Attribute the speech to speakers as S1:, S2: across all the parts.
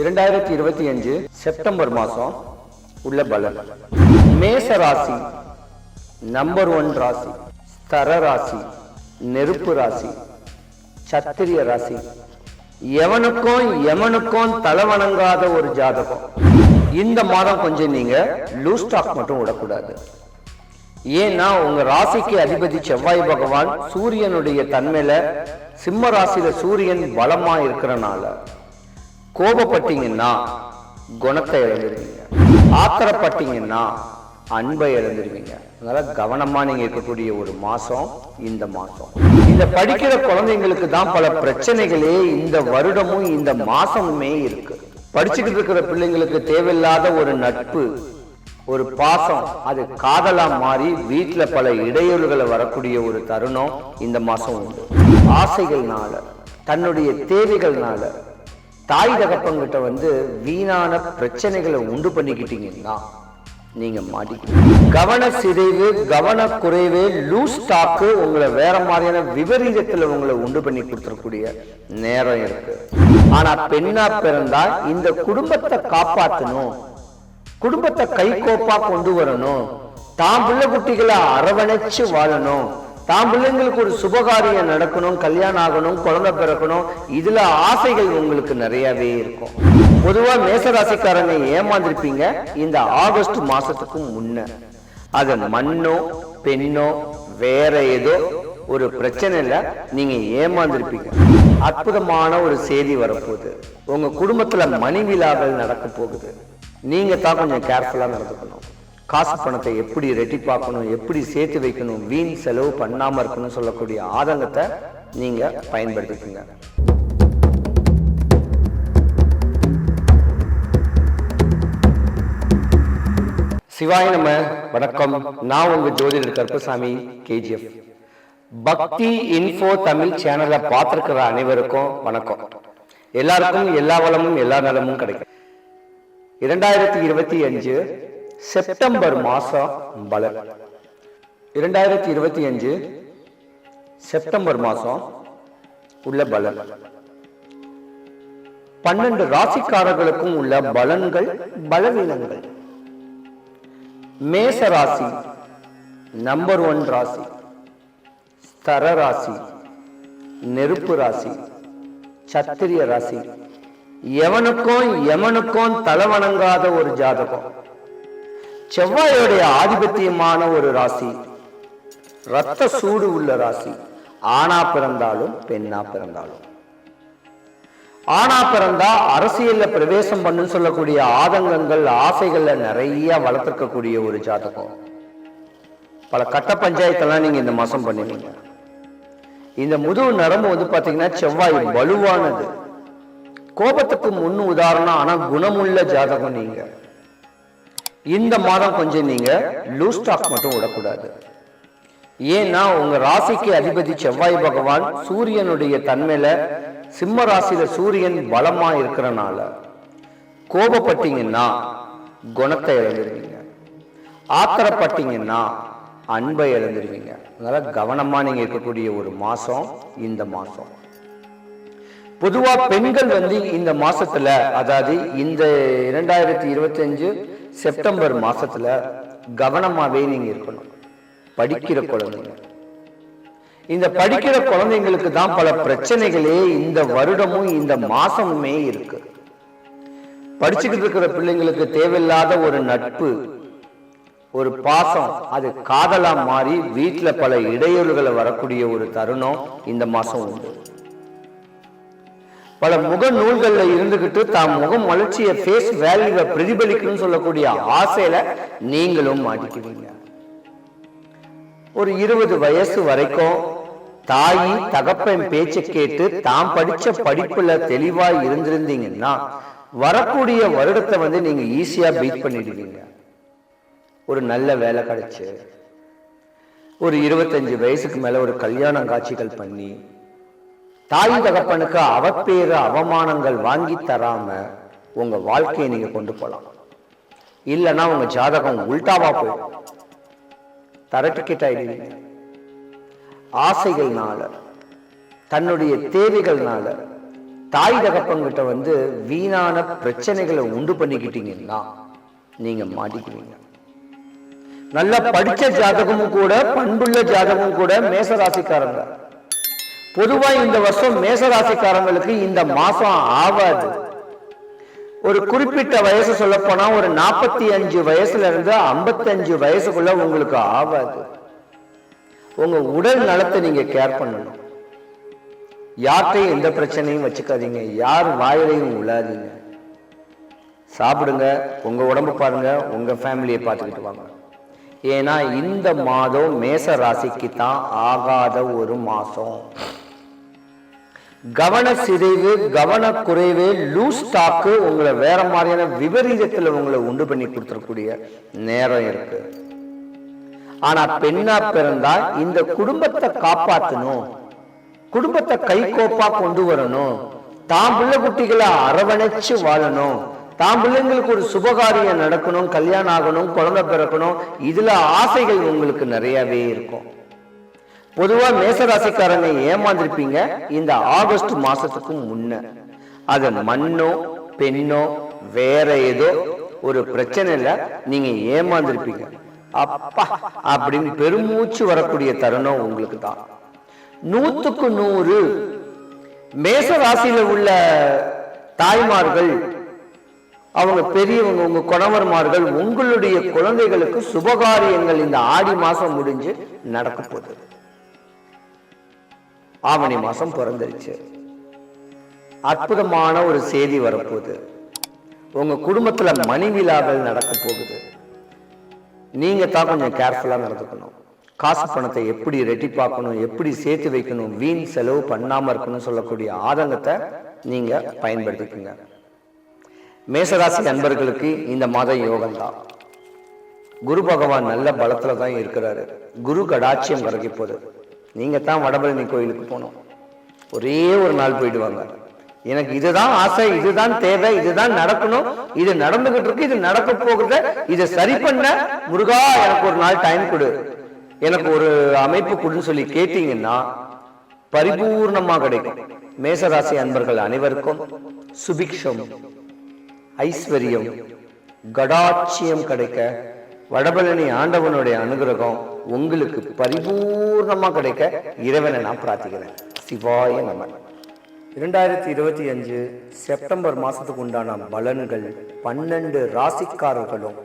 S1: இரண்டாயிரத்தி இருபத்தி அஞ்சு செப்டம்பர் மாதம் உள்ள பலன். மேச ராசி நம்பர் ஒன் ராசி ஸ்தர ராசி நெருப்பு ராசி சத்திரிய ராசி. எவனுக்கும் எவனுக்கும் தலை வணங்காத ஒரு ஜாதகம். இந்த மாதம் கொஞ்சம் நீங்க லூஸ் ஸ்டாக் மட்டும் விடக்கூடாது. ஏன்னா உங்க ராசிக்கு அதிபதி செவ்வாய் பகவான் சூரியனுடைய தன்மையில சிம்ம ராசியில சூரியன் பலமா இருக்கிறனால கோபப்பட்டீங்கன்னா குணத்தை இழந்துருவீங்க. ஆத்திரப்பட்டீங்கன்னா அன்பை இழந்துருவீங்க. அதனால கவனமா நீங்க இருக்கக்கூடிய ஒரு மாசம் இந்த மாசம். இந்த படிக்கிற குழந்தைங்களுக்கு தான் பல பிரச்சனைகளே இந்த வருடமும் இந்த மாசமுமே இருக்கு. படிச்சுக்கிட்டு இருக்கிற பிள்ளைங்களுக்கு தேவையில்லாத ஒரு நட்பு ஒரு பாசம் அது காதலா மாறி வீட்டுல பல இடையூறுகளை வரக்கூடிய ஒரு தருணம் இந்த மாசம் உண்டு. ஆசைகள்னால தன்னுடைய தேவைகள்னால தாய் தகப்பங்கிட்ட வந்து வீணான பிரச்சனைகளை உண்டு பண்ணிக்கிட்டீங்கன்னா நீங்க மாட்டிக்கிட்டீங்க கவன சிதைவு கவன குறைவு லூஸ் டாக்கு உங்களை வேற மாதிரியான விபரீதத்துல உங்களை உண்டு பண்ணி கொடுத்துடக்கூடிய நேரம் இருக்கு. ஆனா பெண்ணா பிறந்தா இந்த குடும்பத்தை காப்பாத்தணும். குடும்பத்தை கைகோப்பா கொண்டு வரணும். தான் பிள்ளை குட்டிகளை அரவணைச்சு வாழணும். தாம் பிள்ளைங்களுக்கு ஒரு சுபகாரியம் நடக்கணும் கல்யாணம் ஆகணும் குழந்தை பிறக்கணும். இதுல ஆசைகள் உங்களுக்கு நிறையவே இருக்கும். பொதுவா மேசராசிக்காரங்க ஏமாந்திருப்பீங்க. இந்த ஆகஸ்ட் மாசத்துக்கு முன்ன. அது மண்ணோ பெண்ணோ வேற ஏதோ ஒரு பிரச்சனையில நீங்க ஏமாந்திருப்பீங்க. அற்புதமான ஒரு செய்தி வரப்போகுது. உங்க குடும்பத்துல மணி விழாக்கள் நடக்க போகுது. நீங்க தான் கொஞ்சம் கேர்ஃபுல்லா நடந்துக்கணும். காசு பணத்தை எப்படி ரெட்டிப்பாக்கணும் எப்படி சேர்த்து வைக்கணும் வீண் செலவு பண்ணாம இருக்கணும் சொல்லக்கூடிய ஆதங்கத்தை நீங்க பயன்படுத்திக்கோங்க. சிவாய நம்ம வணக்கம். நான் உங்க ஜோதிடர் கருப்பசாமி கேஜிஎஃப். பக்தி இன்ஃபோ தமிழ் சேனலை பார்த்துருக்கிற அனைவருக்கும் வணக்கம். எல்லாருக்கும் எல்லா வளமும் எல்லா நலமும் கிடைக்கும். இரண்டாயிரத்தி இருபத்தி அஞ்சு செப்டம்பர் மாசம் பலன் இரண்டாயிரத்தி இருபத்தி அஞ்சு செப்டம்பர் மாசம் உள்ள பலன். பன்னெண்டு ராசிக்காரர்களுக்கும் உள்ள பலன்கள் பலவீனங்கள். மேச ராசி நம்பர் ஒன் ராசி ஸ்தர ராசி நெருப்பு ராசி சத்திரிய ராசி. எவனுக்கும் எவனுக்கும் தலை வணங்காத ஒரு ஜாதகம். செவ்வாயோடைய ஆதிபத்தியமான ஒரு ராசி. ரத்த சூடு உள்ள ராசி. ஆணா பிறந்தாலும் பெண்ணா பிறந்தாலும். ஆணா பிறந்தா அரசியல்ல பிரவேசம் பண்ணு சொல்லக்கூடிய ஆதங்கங்கள் ஆசைகள்ல நிறைய வளர்த்துக்கக்கூடிய ஒரு ஜாதகம். பல கட்ட பஞ்சாயத்தெல்லாம் நீங்க இந்த மாசம் பண்ணுவீங்க இந்த முதுகு நரம்பு வந்து பாத்தீங்கன்னா செவ்வாய் வலுவானது. கோபத்துக்கு முன் உதாரணம் ஆனா குணமுள்ள ஜாதகம் நீங்க. இந்த மாதம் கொஞ்சம் நீங்க லூஸ் ஸ்டாக் மட்டும் விடக்கூடாது. ஏன்னா உங்க ராசிக்கு அதிபதி செவ்வாய் பகவான் சூரியனுடைய தன்மையில சிம்ம ராசியில சூரியன் பலமா இருக்கிறனால கோபப்பட்டீங்கன்னா குணத்தை இழந்துருவீங்க. ஆத்திரப்பட்டீங்கன்னா அன்பை இழந்துருவீங்க. அதனால கவனமா நீங்க இருக்கக்கூடிய ஒரு மாசம் இந்த மாசம். பொதுவா பெண்கள் வந்து இந்த மாசத்துல அதாவது இந்த இரண்டாயிரத்தி இருபத்தி அஞ்சு செப்டம்பர் மாசத்துல கவனமாவே நீங்க இருக்கணும். படிக்கிற குழந்தைங்க. இந்த படிக்கிற குழந்தைங்களுக்கு தான் பல பிரச்சனைகளே இந்த வருடமும் இந்த மாசமுமே இருக்கு. படிச்சுக்கிட்டு இருக்கிற பிள்ளைங்களுக்கு தேவையில்லாத ஒரு நட்பு ஒரு பாசம் அது காதலா மாறி வீட்டுல பல இடையூறுகளை வரக்கூடிய ஒரு தருணம் இந்த மாசம் உண்டு. பல முக நூல்களில் இருந்துகிட்டு தாம் முகம் வளர்ச்சியை ஃபேஸ் வேல்யூவை பிரதிபலிக்கணும்னு சொல்லக்கூடிய ஆசையில நீங்களும் மாட்டிக்குவீங்க. ஒரு இருபது வயசு வரைக்கும் தாயி தகப்பன் பேச்சை கேட்டு தாம் படிச்ச படிப்புல தெளிவா இருந்திருந்தீங்கன்னா வரக்கூடிய வருடத்தை வந்து நீங்க ஈஸியா பீட் பண்ணிடுவீங்க. ஒரு நல்ல வேலை கிடைச்சு. ஒரு இருபத்தஞ்சு வயசுக்கு மேல ஒரு கல்யாணம் காட்சிகள் பண்ணி தாய் தகப்பனுக்கு அவப்பேறு அவமானங்கள் வாங்கி தராம உங்க வாழ்க்கையை நீங்க கொண்டு போலாம். இல்லைன்னா உங்க ஜாதகம் உல்டாவா போயிடும். தர ஆயிடுவீங்க. ஆசைகள்னால தன்னுடைய தேவைகள்னால தாய் தகப்பங்கிட்ட வந்து வீணான பிரச்சனைகளை உண்டு பண்ணிக்கிட்டீங்கன்னா நீங்க மாட்டிக்குவீங்க. நல்லா படிச்ச ஜாதகமும் கூட பண்புள்ள ஜாதகமும் கூட மேசராசிக்காரங்க. பொதுவா இந்த வருஷம் மேசராசிக்காரங்களுக்கு இந்த மாசம் ஆகாது. ஒரு குறிப்பிட்ட வயசு சொல்ல போனா ஒரு நாற்பத்தி அஞ்சு வயசுல இருந்து ஐம்பத்தி அஞ்சு வயசுக்குள்ள உங்களுக்கு ஆகாது. உங்க உடல் நலத்தை நீங்க கேர் பண்ணணும். யார்கிட்டையும் எந்த பிரச்சனையும் வச்சுக்காதீங்க. யார் வாயிலையும் உழாதீங்க. சாப்பிடுங்க. உங்க உடம்பு பாருங்க. உங்க ஃபேமிலியை பார்த்துக்கிட்டு வாங்க. ஏன்னா இந்த மாதம் மேச ராசிக்கு தான் ஆகாத ஒரு மாதம் கவன சிதைவு கவனக்குறைவு லூஸ் ஸ்டாக்கு உங்களை வேற மாதிரியான விபரீதத்தில் உங்களை உண்டு பண்ணி கொடுத்துடக்கூடிய நேரம் இருக்கு. ஆனா பெண்ணா பிறந்தா இந்த குடும்பத்தை காப்பாத்தணும். குடும்பத்தை கைகோப்பா கொண்டு வரணும். தான் பிள்ளை குட்டிகளை அரவணைச்சு வாழணும். தான் பிள்ளைங்களுக்கு ஒரு சுபகாரியம் நடக்கணும் கல்யாணம் ஆகணும் குழந்தை பிறக்கணும். இதுல ஆசைகள் உங்களுக்கு நிறையவே இருக்கும். பொதுவா மேசராசிக்காரங்க ஏமாந்திருப்பீங்க. இந்த ஆகஸ்ட் மாசத்துக்கு முன்ன. அது மண்ணோ பெண்ணோ வேற ஏதோ ஒரு பிரச்சனையில நீங்க ஏமாந்திருப்பீங்க. அப்பா அப்படின்னு பெருமூச்சு வரக்கூடிய தருணம் உங்களுக்கு தான். நூத்துக்கு நூறு மேச ராசியில உள்ள தாய்மார்கள் அவங்க பெரியவங்க உங்க கணவர்மார்கள் உங்களுடைய குழந்தைகளுக்கு சுபகாரியங்கள் இந்த ஆடி மாசம் முடிஞ்சு நடக்க போகுது. ஆவணி மாசம் பிறந்துருச்சு. அற்புதமான ஒரு செய்தி வரப்போகுது. உங்க குடும்பத்துல மணி விழாக்கள் நடக்க போகுது. நீங்க தான் கொஞ்சம் கேர்ஃபுல்லா நடந்துக்கணும். காசு பணத்தை எப்படி ரெட்டிப்பாக்கணும் எப்படி சேர்த்து வைக்கணும் வீண் செலவு பண்ணாம இருக்கணும் சொல்லக்கூடிய ஆதங்கத்தை நீங்க பயன்படுத்திக்கோங்க. மேசராசி நண்பர்களுக்கு இந்த மாதம் யோகம் தான். குரு பகவான் நல்ல பலத்துல தான் இருக்கிறாரு. குரு கடாட்சியம் கிடைக்க போகுது. நீங்கள் தான் வடபழனி கோயிலுக்கு போகணும். ஒரே ஒரு நாள் போயிடுவாங்க. எனக்கு இதுதான் ஆசை இதுதான் தேவை இதுதான் நடக்கணும். இது நடந்துகிட்டு இருக்கு இது நடக்க போகுது. இதை சரி பண்ண முருகா எனக்கு ஒரு நாள் டைம் கொடு. எனக்கு ஒரு அமைப்பு கொடுன்னு சொல்லி கேட்டீங்கன்னா பரிபூர்ணமா கிடைக்கும். மேசராசி அன்பர்கள் அனைவருக்கும் சுபிக்ஷம் ஐஸ்வர்யம் கடாட்சியம் கிடைக்க வடபழனி ஆண்டவனுடைய அனுகிரகம் உங்களுக்கு பரிபூர்ணமாக கிடைக்க இறைவனை நான் பிரார்த்திக்கிறேன். சிவாய நம. இரண்டாயிரத்தி இருபத்தி அஞ்சு செப்டம்பர் மாதத்துக்கு உண்டான பலன்கள் பன்னெண்டு ராசிக்காரர்களும்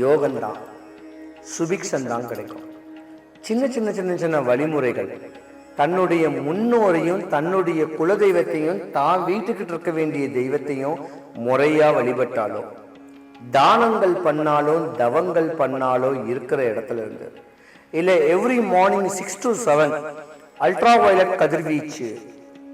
S1: யோகம்தான் சுபிக்ஷன் தான் கிடைக்கும். சின்ன சின்ன சின்ன சின்ன வழிமுறைகள். தன்னுடைய முன்னோரையும் தன்னுடைய குலதெய்வத்தையும் தான் வீட்டுக்கிட்டு இருக்க வேண்டிய தெய்வத்தையும் முறையாக வழிபட்டாலும் தானங்கள் பண்ணாலோ தவங்கள் பண்ணாலோ இருக்கிற இடத்துல இருந்து. இல்லை every morning six to seven ultra violet கதிர்வீச்சு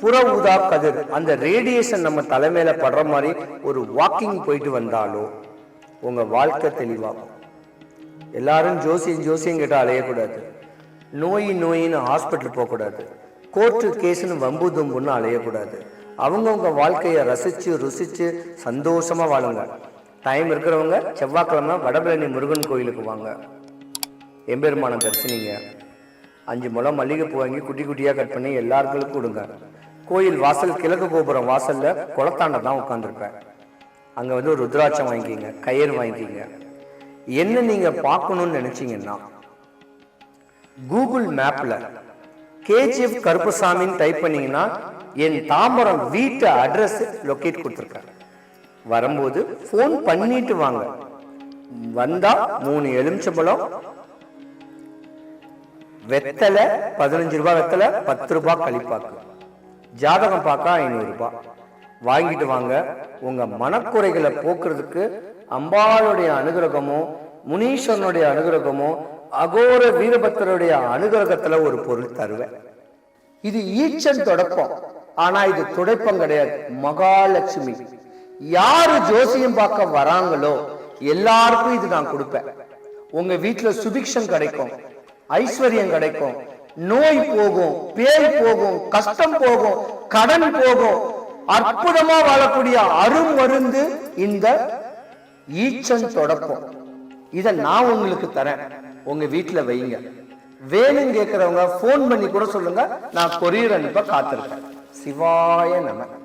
S1: புற ஊதா கதிர் அந்த ரேடியேஷன் நம்ம தலைமையில படுற மாதிரி ஒரு வாக்கிங் போயிட்டு வந்தாலோ உங்க வாழ்க்கை தெளிவாகும். எல்லாரும் ஜோசியம் ஜோசியம் கிட்ட அலையக்கூடாது. நோய் நோயின்னு ஹாஸ்பிட்டல் போகக்கூடாது. கோர்ட்டு கேஸ்னு வம்பு தும்புன்னு அலையக்கூடாது. அவங்கவுங்க வாழ்க்கையை ரசிச்சு ருசிச்சு சந்தோஷமா வாழுங்க. டைம் இருக்கிறவங்க செவ்வாய்க்கிழமை வடபழனி முருகன் கோயிலுக்கு வாங்க. எம்பெருமானம் தரிசனிங்க. அஞ்சு முழம் மல்லிகைப்பூ வாங்கி குட்டி குட்டியாக கட் பண்ணி எல்லாருக்கும் கொடுங்க. கோயில் வாசல் கிழக்கு கோபுரம் வாசலில் குளத்தாண்ட தான் உட்காந்துருப்பேன் அங்கே வந்து ஒரு ருத்ராட்சம் வாங்கிக்கிங்க கயிறு வாங்கிக்கிங்க. என்ன நீங்கள் பார்க்கணும்னு நினச்சிங்கன்னா கூகுள் மேப்பில் கேஜிஎஃப் கருப்பசாமின்னு டைப் பண்ணிங்கன்னா என் தாம்பரம் வீட்டு அட்ரஸ் லொக்கேட் கொடுத்துருக்கேன் வரும்போது ஃபோன் பண்ணிட்டு வாங்க. வந்தா மூணு எலுமிச்சம்பழம் வெத்தலை பதினஞ்சு ரூபாய் வெத்தலை பத்து ரூபாய் கழிப்பாக்கு ஜாதகம் பார்க்க ஐநூறு ரூபாய் வாங்கிட்டு வாங்க. உங்க மனக்குறைகளை போக்குறதுக்கு அம்பாளுடைய அனுகிரகமும் முனீஸ்வரனுடைய அனுகிரகமும் அகோர வீரபக்தருடைய அனுகிரகத்துல ஒரு பொருள் தருவேன். இது ஈச்சன் தொடப்பம் ஆனா இது துடைப்பம் கிடையாது. மகாலட்சுமி. யாரு ஜோசியம் பார்க்க வராங்களோ எல்லாருக்கும் இது நான் கொடுப்பேன். உங்க வீட்டுல சுபிக்ஷம் கிடைக்கும் ஐஸ்வர்யம் கிடைக்கும் நோய் போகும் பேய் போகும் கஷ்டம் போகும் கடன் போகும் அற்புதமா வாழக்கூடிய அருமருந்து இந்த ஈச்சன் தொடப்பம் இத நான் உங்களுக்கு தரேன். உங்க வீட்டுல வைங்க. வேணும் கேட்கிறவங்க ஃபோன் பண்ணி கூட சொல்லுங்க. நான் கொரியர் அனுப்ப காத்திருக்கேன். சிவாய நமன்